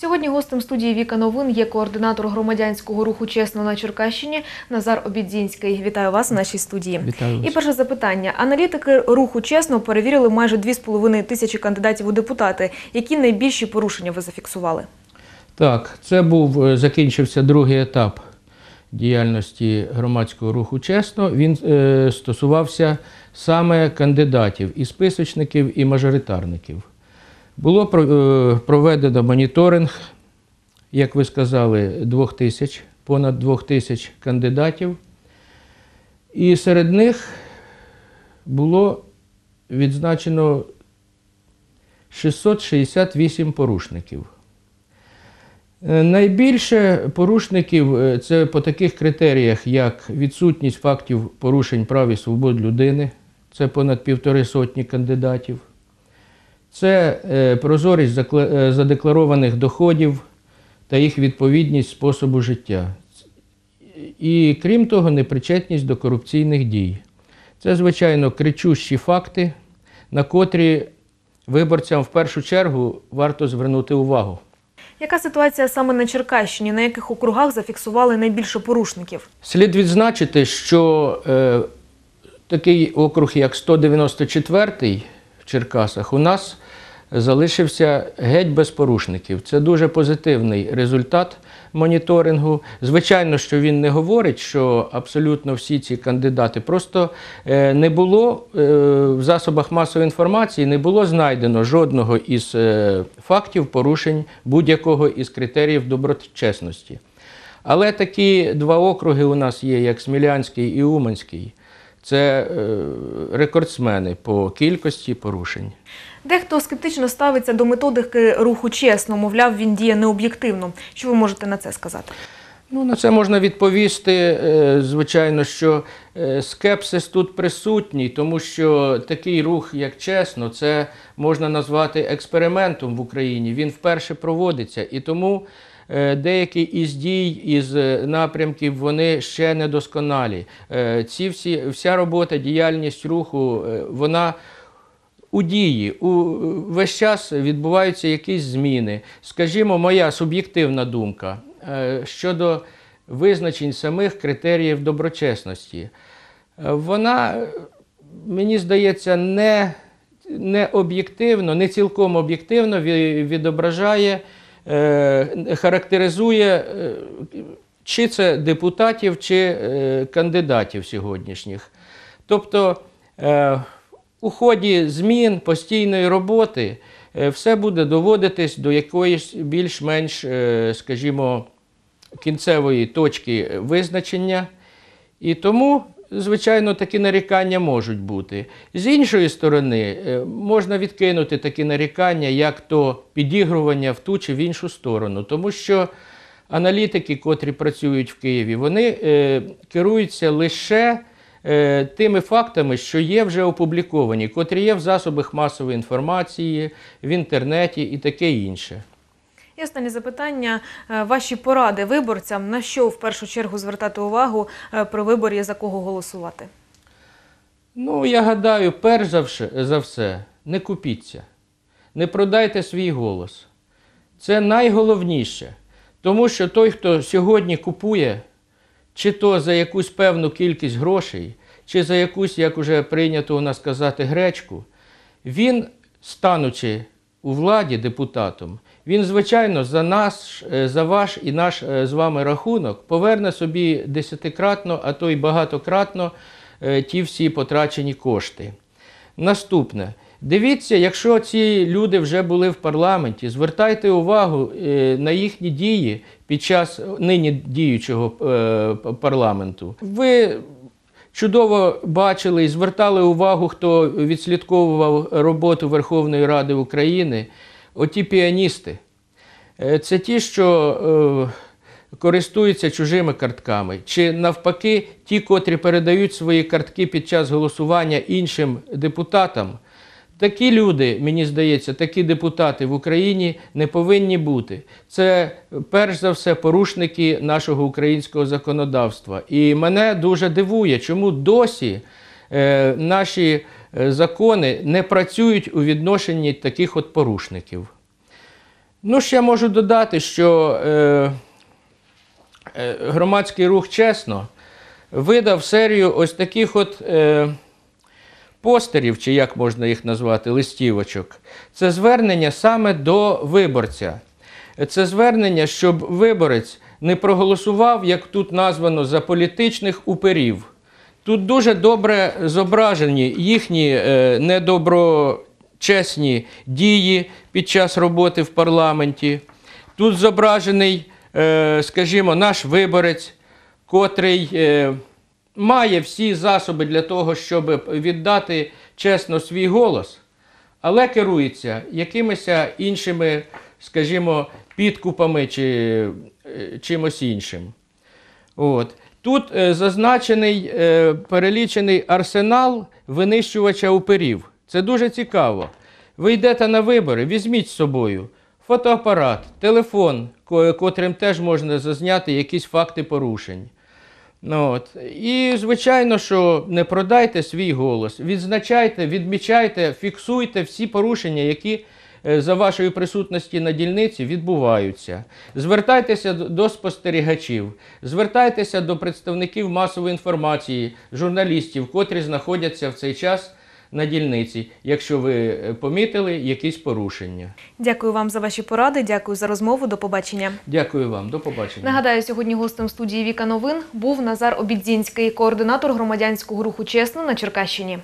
Сьогодні гостем студії Віка Новин є координатор громадянського руху Чесно на Черкащині Назар Обідзінський. Вітаю вас у нашій студії. Вітаю вас. І перше запитання. Аналітики руху чесно перевірили майже 2,5 тисячі кандидатів у депутати. Які найбільші порушення ви зафіксували? Так, це був е, закінчився другий етап діяльності громадського руху чесно. Він е, стосувався саме кандидатів і списочників, і мажоритарників. Було е, проведено моніторинг, як ви сказали, двох тисяч, понад двох тисяч кандидатів. І серед них було відзначено 668 порушників. Е, Найбільше порушників е, це по таких критеріях, як відсутність фактів порушень прав і свобод людини, це понад півтори сотні кандидатів, це е, прозорість е, задекларованих доходів та їх відповідність способу життя. І крім того, непричетність до корупційних дій. Це, звичайно, кричущі факти, на котрі виборцям в першу чергу варто звернути увагу. Яка ситуація саме на Черкащині? На яких округах зафіксували найбільше порушників? Слід відзначити, що е, такий округ, як 194 в Черкасах, у нас залишився геть без порушників. Це дуже позитивний результат моніторингу. Звичайно, що він не говорить, що абсолютно всі ці кандидати просто е, не було е, в засобах масової інформації, не було знайдено жодного із е, фактів порушень будь-якого із критеріїв доброчесності. Але такі два округи у нас є, як Смілянський і Уманський. Це е, рекордсмени по кількості порушень. Дехто скептично ставиться до методики руху чесно, мовляв, він діє необ'єктивно. Що ви можете на це сказати? Ну, на це можна відповісти, е, звичайно, що е, скепсис тут присутній, тому що такий рух, як чесно, це можна назвати експериментом в Україні. Він вперше проводиться. І тому деякі із дій, із е, напрямків, вони ще недосконалі. Е, Ці всі, вся робота, діяльність руху, е, вона у дії. У, весь час відбуваються якісь зміни. Скажімо, моя суб'єктивна думка е, щодо визначень самих критеріїв доброчесності. Е, Вона, е, мені здається, не, не об'єктивно, не цілком об'єктивно відображає, е, характеризує. е, Чи це депутатів, чи е, кандидатів сьогоднішніх. Тобто е, у ході змін постійної роботи е, все буде доводитись до якоїсь більш-менш, е, скажімо, кінцевої точки визначення. І тому, звичайно, такі нарікання можуть бути. З іншої сторони, е, можна відкинути такі нарікання, як то підігрування в ту чи в іншу сторону, тому що аналітики, котрі працюють в Києві, вони е, керуються лише е, тими фактами, що є вже опубліковані, котрі є в засобах масової інформації, в інтернеті і таке інше. І останнє запитання. Е, Ваші поради виборцям, на що в першу чергу звертати увагу е, при виборі, за кого голосувати? Ну, я гадаю, перш за все, не купіться, не продайте свій голос. Це найголовніше. Тому що той, хто сьогодні купує, чи то за якусь певну кількість грошей, чи за якусь, як уже прийнято у нас казати, гречку, він, станучи у владі депутатом, він, звичайно, за нас, е, за ваш і наш е, з вами рахунок поверне собі десятикратно, а то й багатократно е, ті всі потрачені кошти. Наступне. Дивіться, якщо ці люди вже були в парламенті, звертайте увагу на їхні дії під час нині діючого парламенту. Ви чудово бачили і звертали увагу, хто відслідковував роботу Верховної Ради України, оті піаністи. Е, Це ті, що е, користуються чужими картками, чи навпаки, ті, котрі передають свої картки під час голосування іншим депутатам. Такі люди, мені здається, такі депутати в Україні не повинні бути. Це перш за все порушники нашого українського законодавства. І мене дуже дивує, чому досі е, наші е, закони не працюють у відношенні таких от порушників. Ну, ще можу додати, що е, е, громадський рух чесно видав серію ось таких от е, постерів, чи як можна їх назвати, листівочок. Це звернення саме до виборця. Це звернення, щоб виборець не проголосував, як тут названо, за політичних уперів. Тут дуже добре зображені їхні е, недоброчесні дії під час роботи в парламенті. Тут зображений, е, скажімо, наш виборець, котрий е, має всі засоби для того, щоб віддати чесно свій голос, але керується якимись іншими, скажімо, підкупами чи е, чимось іншим. От. Тут е, зазначений е, перелічений арсенал винищувача уперів. Це дуже цікаво. Ви йдете на вибори, візьміть з собою фотоапарат, телефон, котрим теж можна зазняти якісь факти порушень. Ну, от. І, звичайно, що не продайте свій голос. Відзначайте, відмічайте, фіксуйте всі порушення, які е, за вашої присутності на дільниці відбуваються. Звертайтеся до- до спостерігачів, звертайтеся до представників масової інформації, журналістів, котрі знаходяться в цей час на дільниці, якщо ви е, помітили якісь порушення. Дякую вам за ваші поради. Дякую за розмову. До побачення. Дякую вам, до побачення. Нагадаю, сьогодні гостем студії Віка Новин був Назар Обідзінський, координатор громадянського руху Чесно на Черкащині.